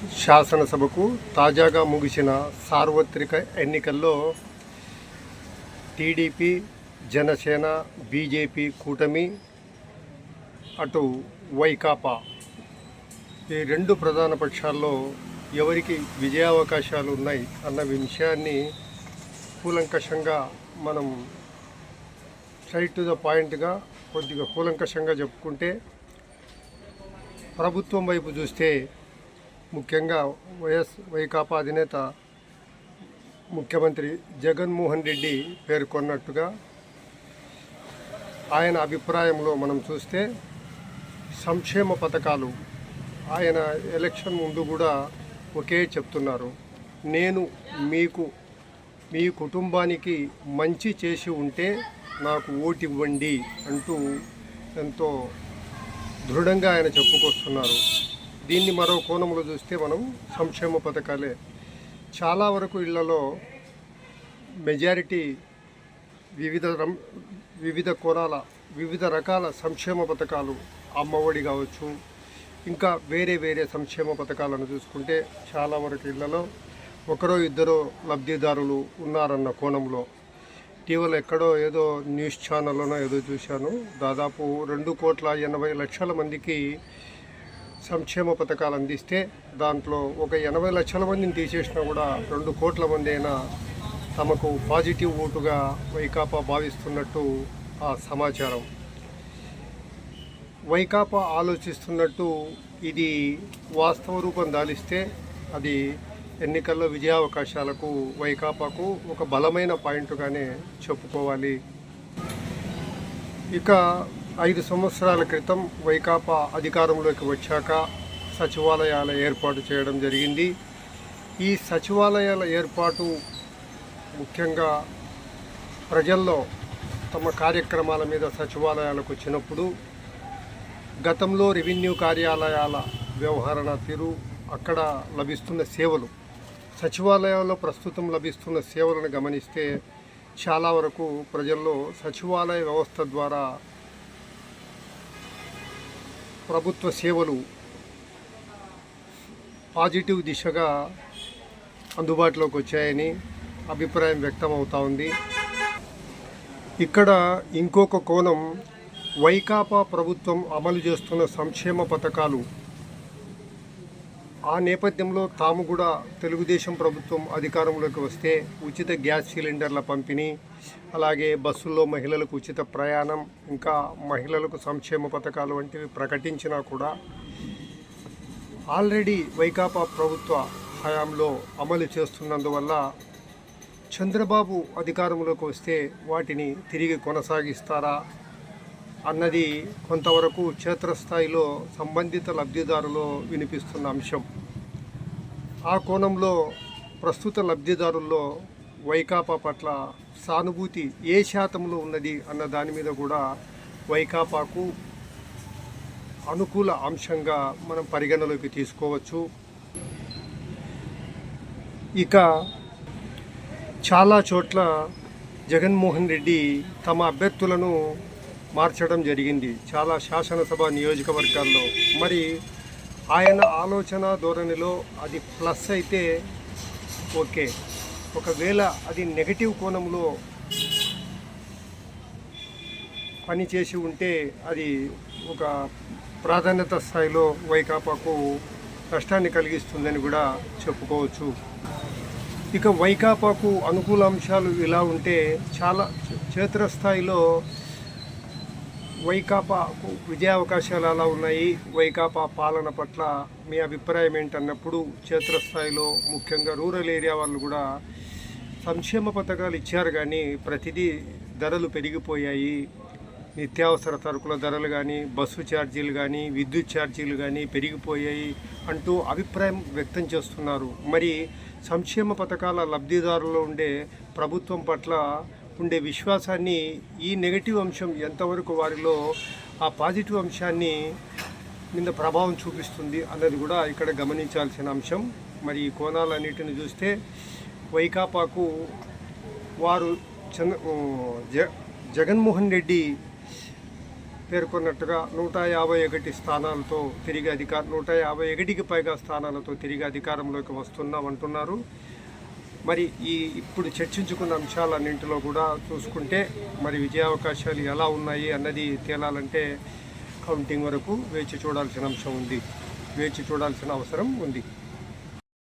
శాసనసభకు తాజాగా ముగిసిన సార్వత్రిక ఎన్నికల్లో టీడీపీ జనసేన బీజేపీ కూటమి అటు వైకాపా ఈ రెండు ప్రధాన పక్షాల్లో ఎవరికి విజయావకాశాలు ఉన్నాయి అన్న విషయాన్ని కూలంకషంగా మనం స్ట్రైట్ టు ద పాయింట్గా కొద్దిగా కూలంకషంగా చెప్పుకుంటే ప్రభుత్వం వైపు చూస్తే ముఖ్యంగా వైఎస్ వైకాపా అధినేత ముఖ్యమంత్రి జగన్మోహన్ రెడ్డి పేర్కొన్నట్టుగా ఆయన అభిప్రాయంలో మనం చూస్తే సంక్షేమ పథకాలు ఆయన ఎలక్షన్ ముందు కూడా ఒకే చెప్తున్నారు. నేను మీకు మీ కుటుంబానికి మంచి చేసి ఉంటే నాకు ఓటు ఇవ్వండి అంటూ ఎంతో దృఢంగా ఆయన చెప్పుకొస్తున్నారు. దీన్ని మరో కోణంలో చూస్తే మనం సంక్షేమ పథకాలే. చాలా వరకు ఇళ్ళలో మెజారిటీ వివిధ రం- వివిధ కోణాల వివిధ రకాల సంక్షేమ పథకాలు అమ్మఒడి కావచ్చు ఇంకా వేరే వేరే సంక్షేమ పథకాలను చూసుకుంటే చాలా వరకు ఇళ్ళలో ఒకరో ఇద్దరో లబ్ధిదారులు ఉన్నారన్న కోణంలో. ఇటీవల ఎక్కడో ఏదో న్యూస్ ఛానల్లోనో ఏదో చూశాను. దాదాపు రెండు కోట్ల ఎనభై లక్షల మందికి సంక్షేమ పథకాలు అందిస్తే దాంట్లో ఒక ఎనభై లక్షల మందిని తీసేసినా కూడా రెండు కోట్ల మంది అయినా తమకు పాజిటివ్ ఓటుగా వైకాపా భావిస్తున్నట్టు ఆ సమాచారం. వైకాపా ఆలోచిస్తున్నట్టు ఇది వాస్తవ రూపం దాలిస్తే అది ఎన్నికల్లో విజయావకాశాలకు వైకాపాకు ఒక బలమైన పాయింట్గానే చెప్పుకోవాలి. ఇక ఐదు సంవత్సరాల క్రితం వైకాపా అధికారంలోకి వచ్చాక సచివాలయాల ఏర్పాటు చేయడం జరిగింది. ఈ సచివాలయాల ఏర్పాటు ముఖ్యంగా ప్రజల్లో తమ కార్యక్రమాల మీద సచివాలయాలకు వచ్చినప్పుడు గతంలో రెవెన్యూ కార్యాలయాల వ్యవహరణ తీరు అక్కడ లభిస్తున్న సేవలు సచివాలయాల్లో ప్రస్తుతం లభిస్తున్న సేవలను గమనిస్తే చాలా వరకు ప్రజల్లో సచివాలయ వ్యవస్థ ద్వారా ప్రభుత్వ సేవలు పాజిటివ్ దిశగా అందుబాటులోకి వచ్చాయని అభిప్రాయం వ్యక్తం అవుతా ఉంది. ఇక్కడ ఇంకొక కోణం వైకాపా ప్రభుత్వం అమలు చేస్తున్న సంక్షేమ పథకాలు ఆ నేపథ్యంలో తాము కూడా తెలుగుదేశం ప్రభుత్వం అధికారంలోకి వస్తే ఉచిత గ్యాస్ సిలిండర్ల పంపిణీ అలాగే బస్సుల్లో మహిళలకు ఉచిత ప్రయాణం ఇంకా మహిళలకు సంక్షేమ పథకాలు వంటివి ప్రకటించినా కూడా ఆల్రెడీ వైకాపా ప్రభుత్వ హయాంలో అమలు చేస్తున్నందువల్ల చంద్రబాబు అధికారంలోకి వస్తే వాటిని తిరిగి కొనసాగిస్తారా? అన్నది కొంతవరకు క్షేత్రస్థాయిలో సంబంధిత లబ్ధిదారులో వినిపిస్తున్న అంశం. ఆ కోణంలో ప్రస్తుత లబ్ధిదారుల్లో వైకాపా పట్ల సానుభూతి ఏ శాతంలో ఉన్నది అన్న దాని మీద కూడా వైకాపాకు అనుకూల అంశంగా మనం పరిగణలోకి తీసుకోవచ్చు. ఇక చాలా చోట్ల జగన్మోహన్ రెడ్డి తమ అభ్యర్థులను మార్చడం జరిగింది. చాలా శాసనసభ నియోజకవర్గాల్లో. మరి ఆయన ఆలోచన ధోరణిలో అది ప్లస్ అయితే ఓకే. ఒకవేళ అది నెగటివ్ కోణంలో పనిచేసి ఉంటే అది ఒక ప్రాధాన్యత స్థాయిలో వైకాపాకు నష్టాన్ని కలిగిస్తుందని కూడా చెప్పుకోవచ్చు. ఇక వైకాపాకు అనుకూల అంశాలు ఇలా ఉంటే చాలా క్షేత్రస్థాయిలో వైకాపాకు విజయావకాశాలు ఎలా ఉన్నాయి. వైకాపా పాలన పట్ల మీ అభిప్రాయం ఏంటన్నప్పుడు క్షేత్రస్థాయిలో ముఖ్యంగా రూరల్ ఏరియా వాళ్ళు కూడా సంక్షేమ పథకాలు ఇచ్చారు కానీ ప్రతిదీ ధరలు పెరిగిపోయాయి. నిత్యావసర సరుకుల ధరలు కానీ బస్సు ఛార్జీలు కానీ విద్యుత్ ఛార్జీలు కానీ పెరిగిపోయాయి అంటూ అభిప్రాయం వ్యక్తం చేస్తున్నారు. మరి సంక్షేమ పథకాల లబ్ధిదారుల్లో ఉండే ప్రభుత్వం పట్ల ఉండే విశ్వాసాన్ని ఈ నెగటివ్ అంశం ఎంతవరకు వారిలో ఆ పాజిటివ్ అంశాన్ని మీద ప్రభావం చూపిస్తుంది అన్నది కూడా ఇక్కడ గమనించాల్సిన అంశం. మరి ఈ కోణాలన్నిటిని చూస్తే వైకాపాకు వారు చంద్ర జ జగన్మోహన్ రెడ్డి పేర్కొన్నట్టుగా నూట యాభై ఒకటి స్థానాలతో తిరిగి అధికార నూట యాభై ఒకటికి పైగా స్థానాలతో తిరిగి అధికారంలోకి వస్తున్నామంటున్నారు మరి ఈ ఇప్పుడు చర్చించుకున్న అంశాలన్నింటిలో కూడా చూసుకుంటే మరి విజయావకాశాలు ఎలా ఉన్నాయి అన్నది తేలాలంటే కౌంటింగ్ వరకు వేచి చూడాల్సిన అంశం ఉంది. వేచి చూడాల్సిన అవసరం ఉంది.